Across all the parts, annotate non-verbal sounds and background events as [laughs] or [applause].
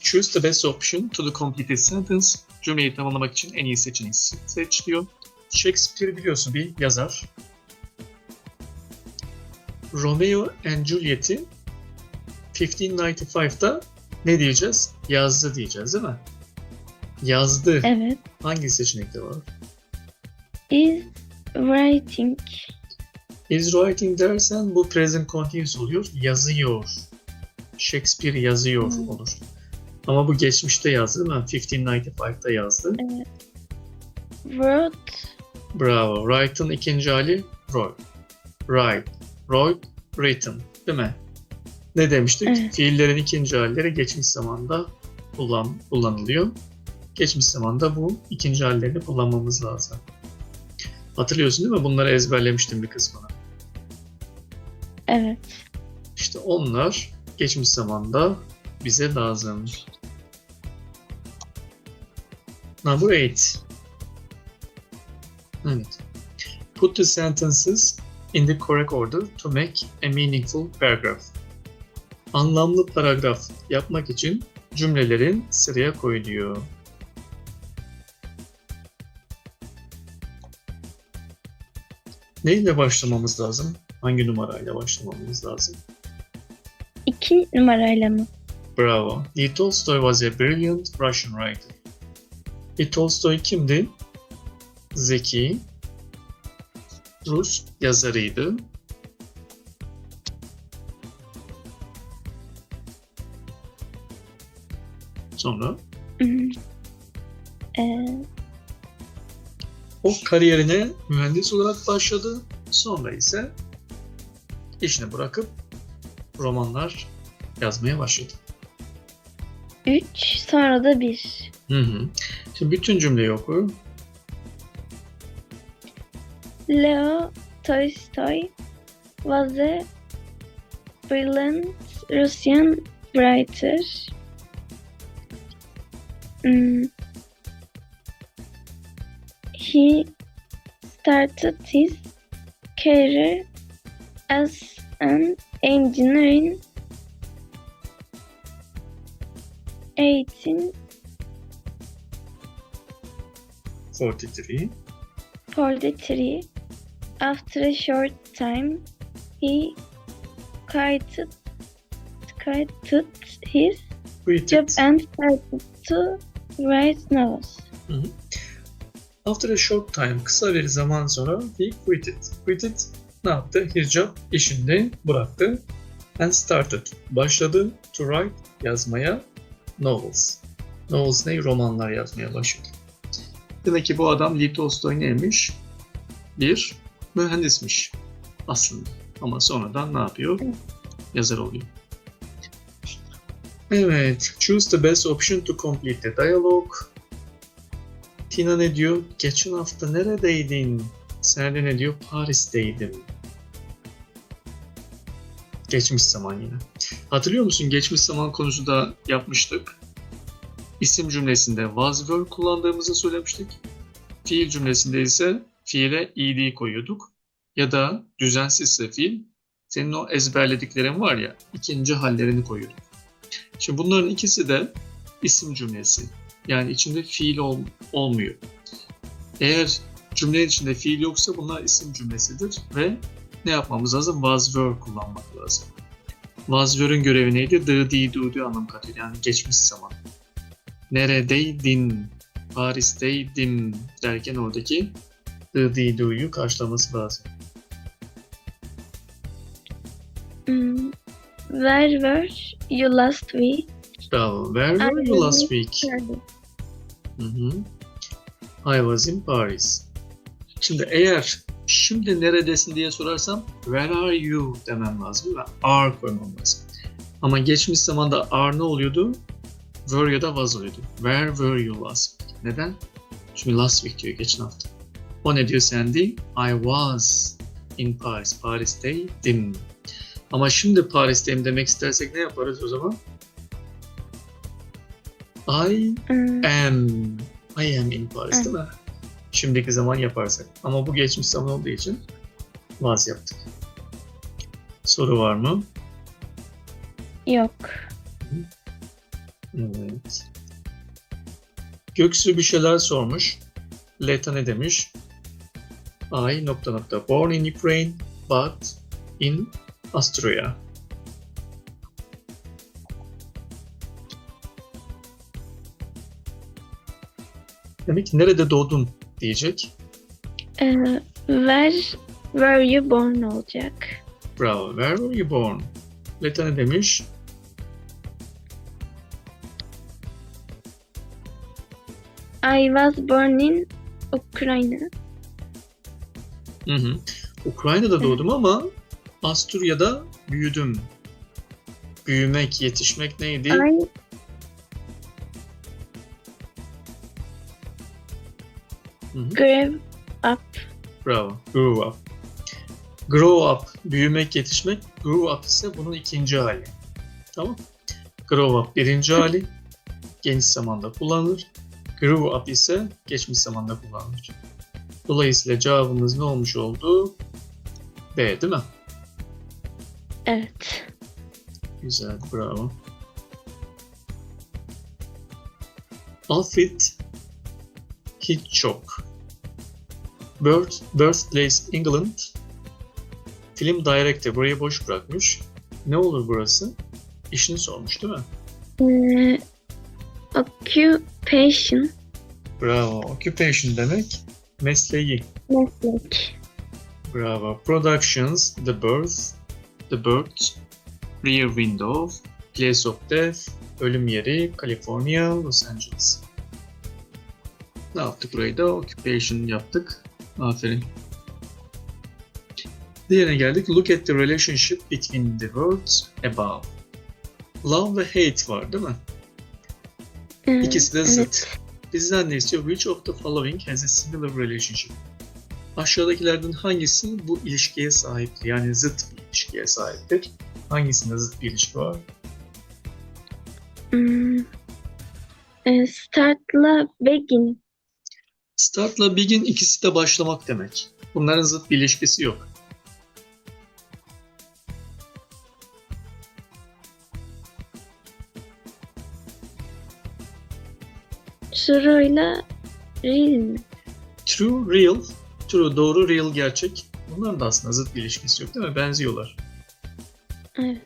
Choose the best option to the completed sentence. Cümleyi tamamlamak için en iyi seçeneği seç diyor. Shakespeare biliyorsun bir yazar. Romeo and Juliet'i 1595'da ne diyeceğiz? Yazdı diyeceğiz değil mi? Yazdı. Evet. Hangi seçenekte var? Is writing. Is writing dersen bu present continuous oluyor. Yazıyor. Shakespeare yazıyor Hmm. olur. Ama bu geçmişte yazdı değil mi? 1595'da yazdı. Evet. Wrote. Bravo. Write'ın ikinci hali wrote. Write. Wrote, written. Değil mi? Ne demiştik? Evet. Fiillerin ikinci halleri geçmiş zamanda kullan, kullanılıyor. Geçmiş zamanda bu ikinci hallerini kullanmamız lazım. Hatırlıyorsun değil mi? Bunları ezberlemiştim bir kısmını. Evet. İşte onlar geçmiş zamanda bize lazım. Number 8. Evet. Put the sentences in the correct order to make a meaningful paragraph. Anlamlı paragraf yapmak için cümlelerin sıraya koyuluyor. Neyle başlamamız lazım? Hangi numarayla başlamamız lazım? İki numarayla mı? Bravo. Lee Tolstoy was a brilliant Russian writer. Lee Tolstoy kimdi? Zeki, Rus yazarıydı. Sonra Hmm. Ee, o kariyerine mühendis olarak başladı. Sonra ise işini bırakıp romanlar yazmaya başladı. Üç. Sonra da bir. Hı hı. Şimdi bütün cümleyi oku. Leo Tolstoy was a brilliant Russian writer. Hmm. He started his career as an engineer in 1843. 43. After a short time, he quitted, quitted his Quit job it. and started to write novels. After a short time, kısa bir zaman sonra he quit it. Quit it ne yaptı? His job, işini bıraktı. And started, başladı to write, yazmaya novels. Novels ne? Romanlar yazmaya başladı. Demek ki bu adam Lee Tolstoy neymiş? Bir mühendismiş aslında. Ama sonradan ne yapıyor? Yazar oluyor. Evet. Choose the best option to complete the dialogue. Tina ne diyor? Geçen hafta neredeydin? Serde ne diyor? Paris'teydim. Geçmiş zaman yine. Hatırlıyor musun? Geçmiş zaman konusu da yapmıştık. İsim cümlesinde was were kullandığımızı söylemiştik. Fiil cümlesinde ise fiile ed koyuyorduk. Ya da düzensizse fiil senin o ezberlediklerin var ya ikinci hallerini koyuyorduk. Şimdi bunların ikisi de isim cümlesi. Yani içinde fiil ol- olmuyor. Eğer cümlenin içinde fiil yoksa bunlar isim cümlesidir ve ne yapmamız lazım? Was were kullanmak lazım. Were'ün görevi neydi? The, di, do, do anlam katıyor. Yani geçmiş zaman. Neredeydin? Paris'teydim derken oradaki the, di, do'yu karşılaması lazım. Hmm. Where were you last week? Bravo. Where were you last week? Hı hı. I was in Paris. Şimdi eğer şimdi neredesin diye sorarsam where are you demem lazım ve are koymam lazım. Ama geçmiş zamanda are ne oluyordu? Were ya da was oluyordu. Where were you last week? Neden? Çünkü last week diyor geçen hafta. O ne diyor Sandy? I was in Paris. Paris'teydim. Ama şimdi Paris'teyim demek istersek ne yaparız o zaman? I Hmm. am. I am in Paris değil mi? Şimdiki zaman yaparsak. Ama bu geçmiş zaman olduğu için was yaptık. Soru var mı? Yok. Evet. Göksu bir şeyler sormuş. Leta ne demiş? I nokta nokta born in Ukraine but in Austria. Demek ki nerede doğdun diyecek. Ee, where were you born olacak? Bravo. Where were you born? Leta ne demiş? I was born in Ukraine. Hı hı. Ukrayna'da doğdum ama Asturya'da büyüdüm. Büyümek, yetişmek neydi? I Grew up. Bravo. Grew up. Grow up, büyümek, yetişmek. Grew up ise bunun ikinci hali. Tamam. Grow up birinci hali. Geniş zamanda kullanılır. Grew up ise geçmiş zamanda kullanılır. Dolayısıyla cevabımız ne olmuş oldu? B değil mi? Evet. Güzel, bravo. Alfred Hitchcock. Birth, Birthplace England. Film director burayı boş bırakmış. Ne olur burası? İşini sormuş değil mi? Ee, occupation. Bravo. Occupation demek mesleği. Meslek. Bravo. Productions, The Birth, The Birth, Rear Window, Place of Death, Ölüm Yeri, California, Los Angeles. Ne yaptık burayı da? Occupation yaptık. Aferin. Diğerine geldik. Look at the relationship between the words above. Love ve hate var değil mi? Ee, İkisi de evet. zıt. Bizden ne istiyor? Which of the following has a similar relationship? Aşağıdakilerden hangisi bu ilişkiye sahiptir? Yani zıt bir ilişkiye sahiptir. Hangisinde zıt bir ilişki var? Hmm. Ee, startla begin. Startla begin ikisi de başlamak demek. Bunların zıt bir ilişkisi yok. True ile real mi? True, real. True, doğru, real, gerçek. Bunların da aslında zıt bir ilişkisi yok değil mi? Benziyorlar. Evet.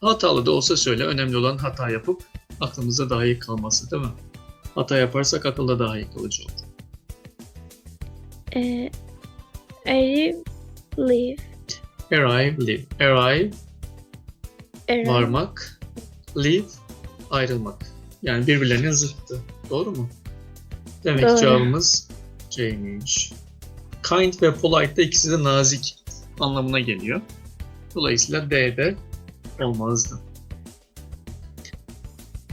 Hatalı da olsa söyle. Önemli olan hata yapıp aklımızda daha iyi kalması değil mi? Hata yaparsak akılda daha iyi kalıcı olur. Ee, arrive, leave. Arrive, leave. Arrive, Arrive. varmak. Leave, ayrılmak. Yani birbirlerinin zıttı. Doğru mu? Demek Doğru. cevabımız C'ymiş. Kind ve polite de ikisi de nazik anlamına geliyor. Dolayısıyla D'de olmazdı.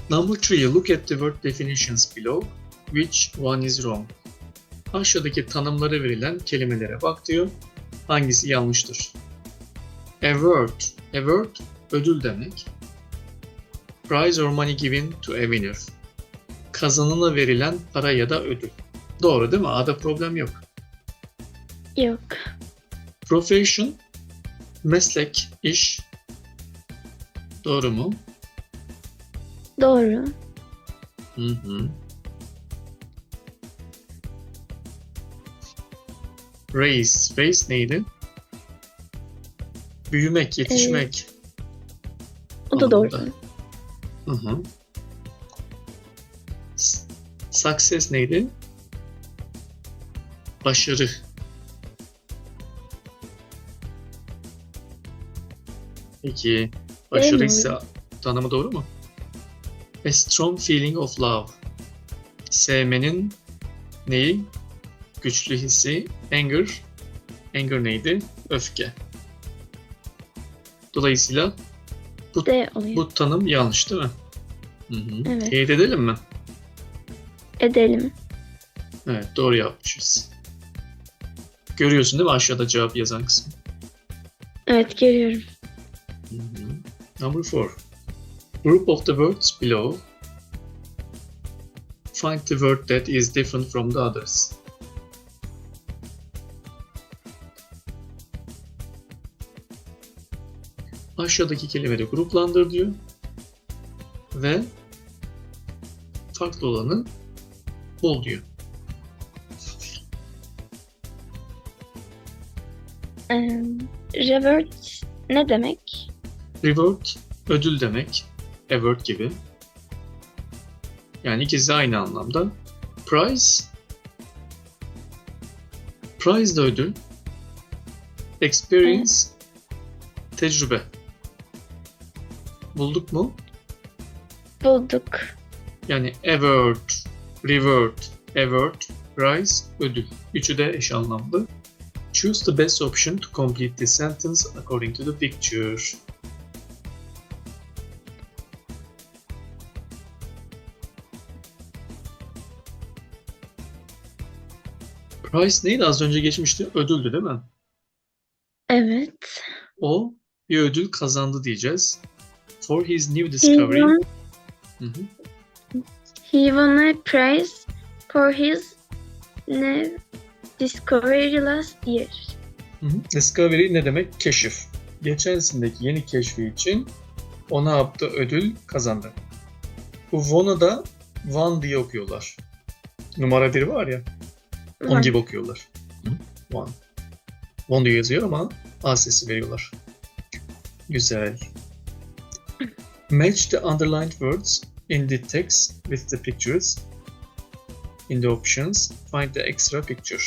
Number 3. Look at the word definitions below. Which one is wrong? Aşağıdaki tanımları verilen kelimelere bak diyor. Hangisi yanlıştır? Award. Award ödül demek. Prize or money given to a winner. Kazanana verilen para ya da ödül. Doğru değil mi? A'da problem yok. Yok. Profession, meslek, iş. Doğru mu? Doğru. Hı hı. Race. Race neydi? Büyümek, yetişmek. O da doğru. Hı hı. Success neydi? Başarı. Peki başarı ise tanımı doğru mu? A strong feeling of love. Sevmenin neyi? Güçlü hissi. Anger. Anger neydi? Öfke. Dolayısıyla D oluyor. bu tanım yanlış değil mi? Hı hı. Evet. Teyit edelim mi? Edelim. Evet doğru yapmışız. Görüyorsun değil mi aşağıda cevap yazan kısmı? Evet görüyorum. Hı hı. Number four. Group of the words below. Find the word that is different from the others. aşağıdaki kelimeleri gruplandır diyor. Ve farklı olanı bul diyor. Ee, revert ne demek? Reward ödül demek. Award gibi. Yani ikisi aynı anlamda. Prize Prize da ödül. Experience tecrübe. Bulduk mu? Bulduk. Yani award, reward, award, prize, ödül. Üçü de eş anlamlı. Choose the best option to complete the sentence according to the picture. Prize neydi? Az önce geçmişti. Ödüldü değil mi? Evet. O bir ödül kazandı diyeceğiz. For his new He discovery. won, Hı hı. he won a prize for his new discovery last year. Hı hı. Discovery ne demek? Keşif. Geçen senedeki yeni keşfi için o ne yaptı? Ödül kazandı. Bu Won'u da One diye okuyorlar. Numara biri var ya, onun gibi okuyorlar. One. One diye yazıyor ama A sesi veriyorlar. Güzel. Match the underlined words in the text with the pictures. In the options, find the extra picture.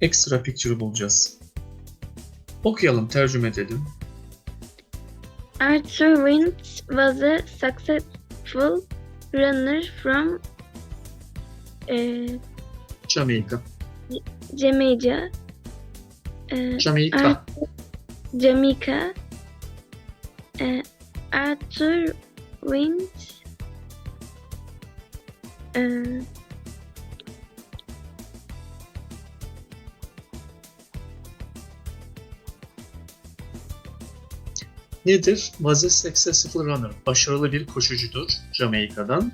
Extra picture'ı bulacağız. Okuyalım, tercüme edelim. Arthur Wintz was a successful runner from uh, Jamaica. Jamaica. Uh, Jamaica. Jamaica. Uh, Arthur Wintz. Uh, Nedir? Was a successful runner. Başarılı bir koşucudur Jamaika'dan.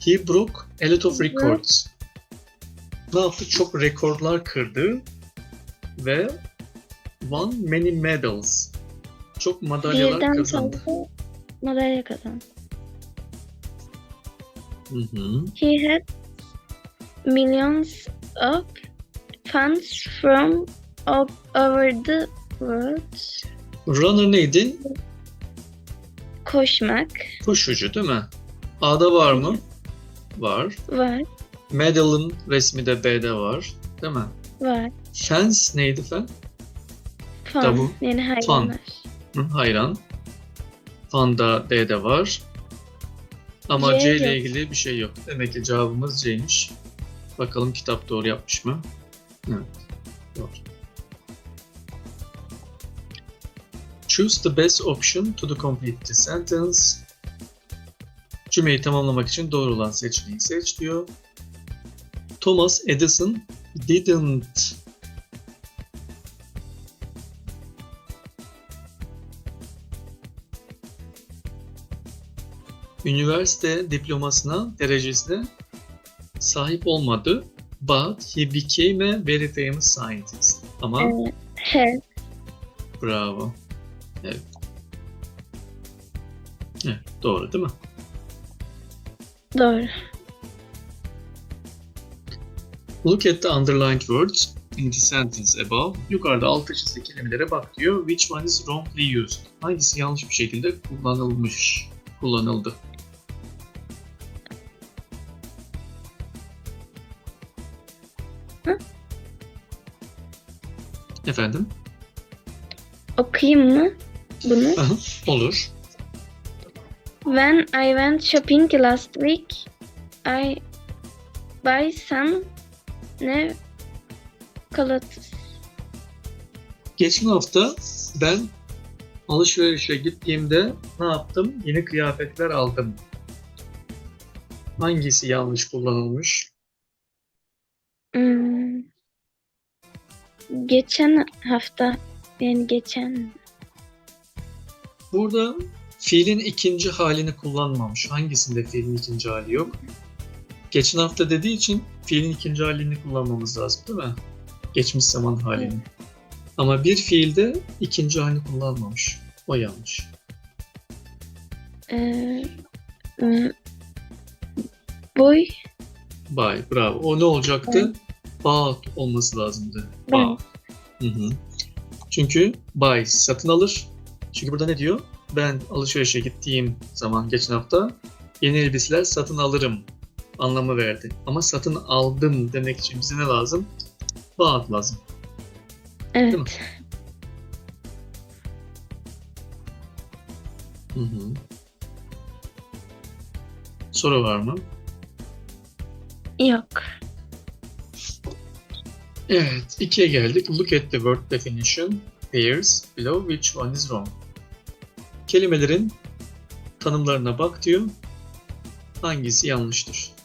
He broke a lot of records. Ne yaptı? Çok rekorlar kırdı ve won many medals. Çok madalyalar birden kazandı. fazla madalya kazandı. Hı hı. He had millions of fans from all over the world. Runner neydi? Koşmak Koşucu değil mi? A'da var mı? Var. var, Medal'ın resmi de B'de var. Değil mi? var. Fence neydi fen? Fan, Tabu. yani hayvanlar. Hı, hayran. Fan da D'de var. Ama C C ile yok. ilgili bir şey yok. Demek ki cevabımız C'ymiş. Bakalım kitap doğru yapmış mı? Evet. Doğru. Choose the best option to the complete the sentence. Cümleyi tamamlamak için doğru olan seçeneği seç diyor. Thomas Edison didn't üniversite diplomasına, derecesine sahip olmadı. But he became a very famous scientist. Ama Ee, have, bravo. Evet. Evet, doğru değil mi? doğru. Look at the underlined words in the sentence above. Yukarıda altı çizili kelimelere bak diyor. Which one is wrongly used? Hangisi yanlış bir şekilde kullanılmış, kullanıldı? Hı? Efendim? Okuyayım mı bunu? Aha, olur. When I went shopping last week, I buy some new clothes. Geçen hafta ben alışverişe gittiğimde ne yaptım? Yeni kıyafetler aldım. Hangisi yanlış kullanılmış? Hmm. Geçen hafta, yani geçen Burada fiilin ikinci halini kullanmamış. Hangisinde fiilin ikinci hali yok? Geçen hafta dediği için fiilin ikinci halini kullanmamız lazım değil mi? Geçmiş zaman halini. Ama bir fiilde ikinci halini kullanmamış. O yanlış. Ee, m- boy. By. Bravo. O ne olacaktı? Bought olması lazımdı. Bought. Hı hı. Çünkü buy satın alır. Çünkü burada ne diyor? Ben alışverişe gittiğim zaman geçen hafta yeni elbiseler satın alırım anlamı verdi. Ama satın aldım demek için bize ne lazım? Bought lazım. Evet. mi? Hı hı. Soru var mı? Yok. Evet, ikiye geldik. Look at the word definition pairs below which one is wrong. Kelimelerin tanımlarına bak diyor. Hangisi yanlıştır?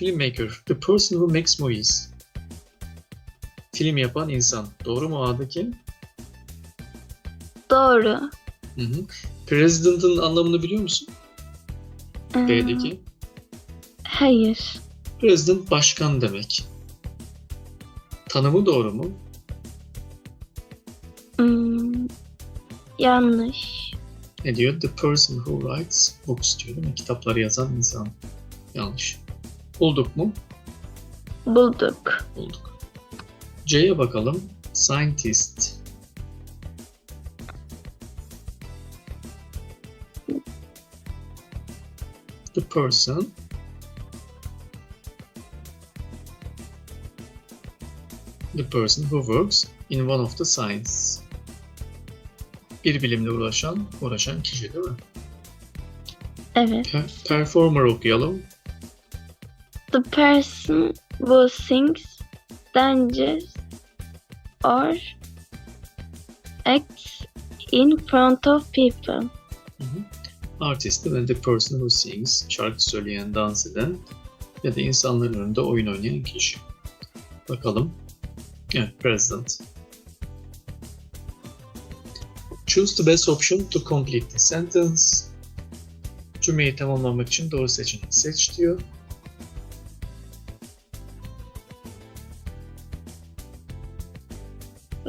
Filmmaker, the person who makes movies. Film yapan insan. Doğru mu A'daki? doğru. Hı hı. President'ın anlamını biliyor musun? Ee, hayır. President başkan demek. Tanımı doğru mu? Hmm, yanlış. Ne diyor? The person who writes books diyor değil mi? Kitapları yazan insan. Yanlış. Bulduk mu? Bulduk. Bulduk. C'ye bakalım. Scientist. The person The person who works in one of the science. Bir bilimle uğraşan, uğraşan kişi değil mi? Evet. Per- performer okuyalım. The person who sings, dances, or acts in front of people. Hı hı. Artist de the person who sings, şarkı söyleyen, dans eden ya da insanların önünde oyun oynayan kişi. Bakalım. Evet, president. Choose the best option to complete the sentence. Cümleyi tamamlamak için doğru seçeneği seç diyor.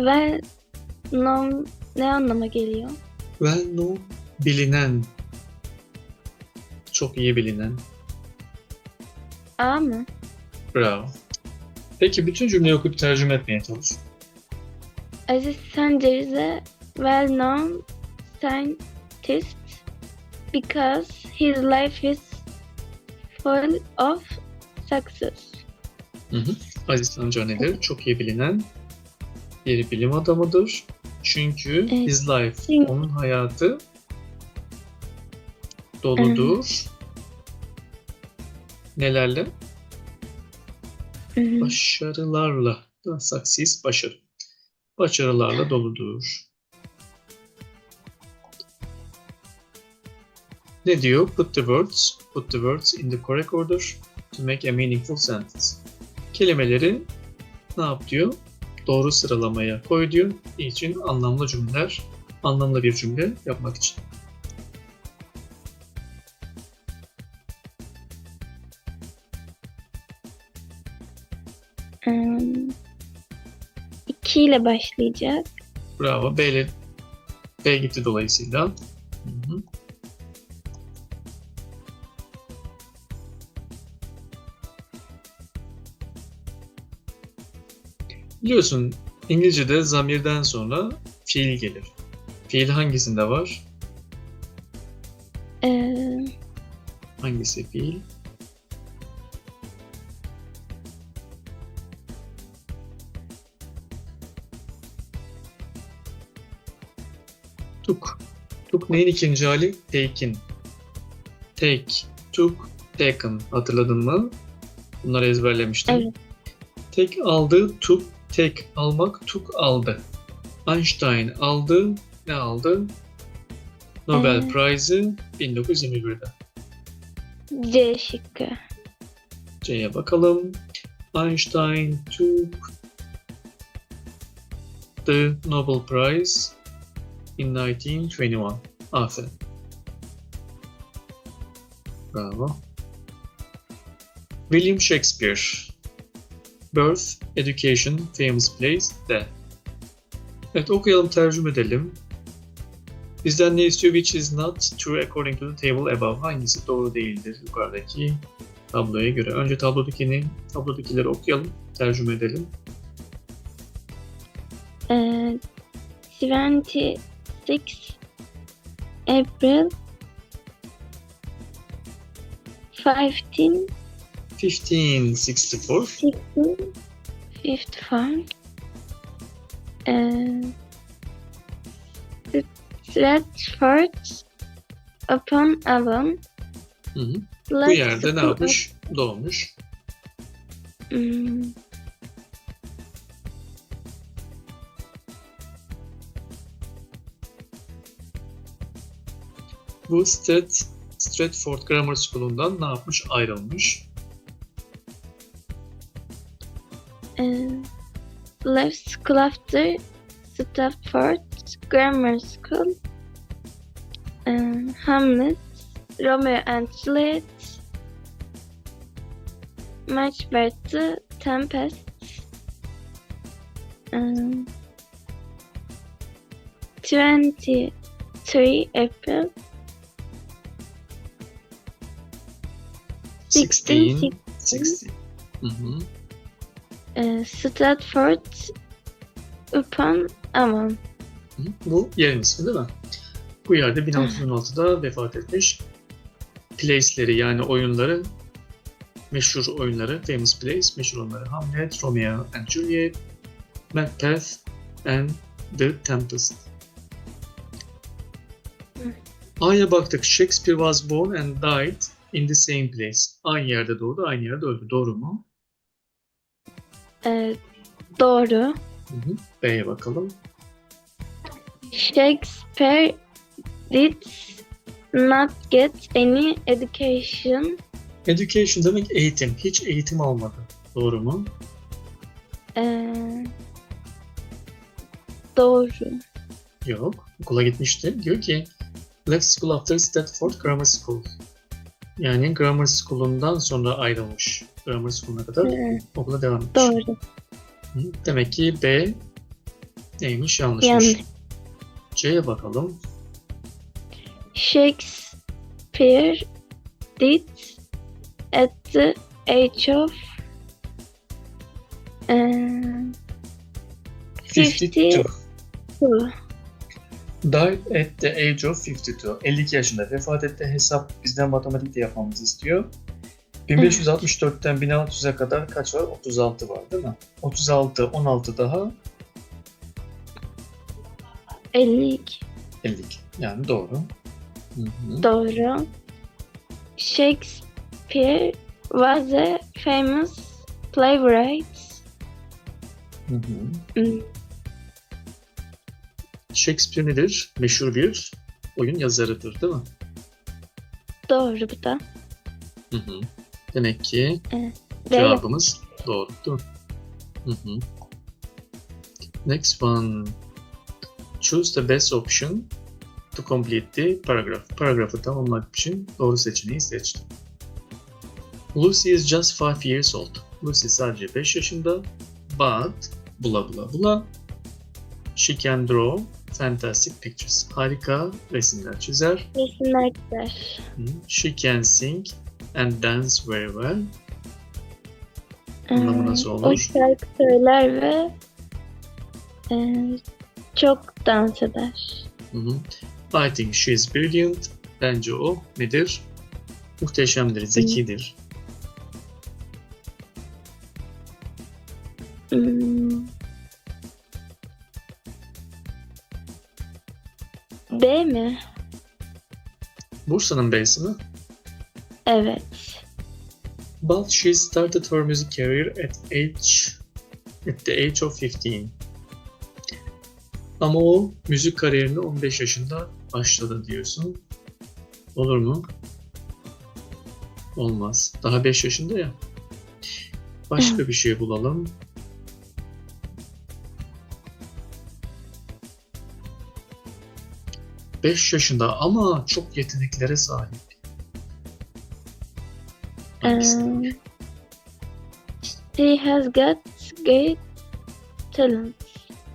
Ve nom ne anlama geliyor? Well known, bilinen. Çok iyi bilinen. A mı? Bravo. Peki bütün cümleyi okuyup tercüme etmeye çalış. Aziz Sancar is a well-known scientist because his life is full of success. Hı hı. Aziz Sancar nedir? Çok iyi bilinen bir bilim adamıdır. Çünkü Evet. his life, Çünkü- onun hayatı doludur. Nelerle? Hı hı. Başarılarla. Success, başarı. Başarılarla doludur. Ne diyor? Put the words, put the words in the correct order to make a meaningful sentence. Kelimeleri ne yap diyor? Doğru sıralamaya koy diyor. Niçin? Anlamlı cümleler, anlamlı bir cümle yapmak için. Hmm. İki ile başlayacak. Bravo. B ile B gitti dolayısıyla. Hı hı. Biliyorsun İngilizce'de zamirden sonra fiil gelir. Fiil hangisinde var? Ee, Hangisi fiil? Took. Took neyin ikinci hali? Take'in. Take, took, taken. Hatırladın mı? Bunları ezberlemiştim. Evet. Take aldı, took, take almak, took aldı. Einstein aldı, ne aldı? Nobel Ee. Prize'ı 1921'de. C şıkkı. C'ye bakalım. Einstein took the Nobel Prize in 1921. Aferin. Bravo. William Shakespeare. Birth, Education, Famous Place, Death. Evet okuyalım, tercüme edelim. Bizden ne istiyor? Which is not true according to the table above. Hangisi doğru değildir yukarıdaki tabloya göre? Önce tablodakini, tablodakileri okuyalım, tercüme edelim. Ee, 26 April 15 1564. 16 54 ee, Stratford upon Avon Hı hı. Bu yerde ne yapmış? Doğmuş. Hmm, Bu Strat, Stratford Grammar School'undan ne yapmış? Ayrılmış. Ee, left school after Stafford Grammar School and Hamlet Romeo and Juliet Macbeth Tempest ee, 23 April 16, 16. Hı mm-hmm. hı. Ee, Stratford upon Avon. Bu yerin ismi değil mi? Bu yerde 1616'da vefat etmiş. Place'leri yani oyunları, meşhur oyunları, famous plays, meşhur oyunları Hamlet, Romeo and Juliet, Macbeth and The Tempest. A'ya baktık. Shakespeare was born and died in the same place. Aynı yerde doğdu, aynı yerde öldü. Doğru mu? Ee, doğru. Hı hı. B'ye bakalım. Shakespeare did not get any education. Education demek eğitim. Hiç eğitim almadı. Doğru mu? Ee, doğru. Yok. Okula gitmişti. Diyor ki left school after Stratford Grammar School. Yani Grammar School'undan sonra ayrılmış. Grammar School'una kadar Ee, okula devam etmiş. doğru. Demek ki B neymiş? Yanlışmış. Yanlış. C'ye bakalım. Shakespeare did at the age of ee, 52. two. Died at the age of 52. 52 yaşında vefat etti. Hesap bizden matematik de yapmamızı istiyor. 1564'ten 1600'e kadar kaç var? 36 var değil mi? 36, 16 daha 52. 52. Yani doğru. Hı hı. Doğru. Shakespeare was a famous playwright. Hmm, Shakespeare nedir? Meşhur bir oyun yazarıdır değil mi? Doğru bu da. Hı hı. Demek ki Evet. cevabımız doğru değil mi? Hı hı. Next one. Choose the best option to complete the paragraph. Paragrafı tamamlamak için doğru seçeneği seçtim. Lucy is just 5 years old. Lucy sadece 5 yaşında. But bula bula bula. She can draw fantastic pictures. Harika resimler çizer. Resimler. Hı. She can sing and dance very well. Ee, Anlamı nasıl O olur? şarkı söyler ve e, çok dans eder. Hı hı. I think she is brilliant. Bence o nedir? Muhteşemdir, zekidir. Hmm. B mi? Bursa'nın B'si mi? Evet. But she started her music career at age at the age of 15. Ama o müzik kariyerini 15 yaşında başladı diyorsun. Olur mu? Olmaz. Daha 5 yaşında ya. Başka bir şey bulalım. Beş yaşında ama çok yeteneklere sahip. Ee, She has got great talent.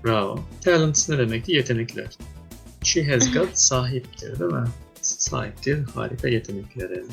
Bravo. Talents ne demekti? Yetenekler. She has got [laughs] sahiptir değil mi? Sahiptir. Harika yetenekleri. Güzel.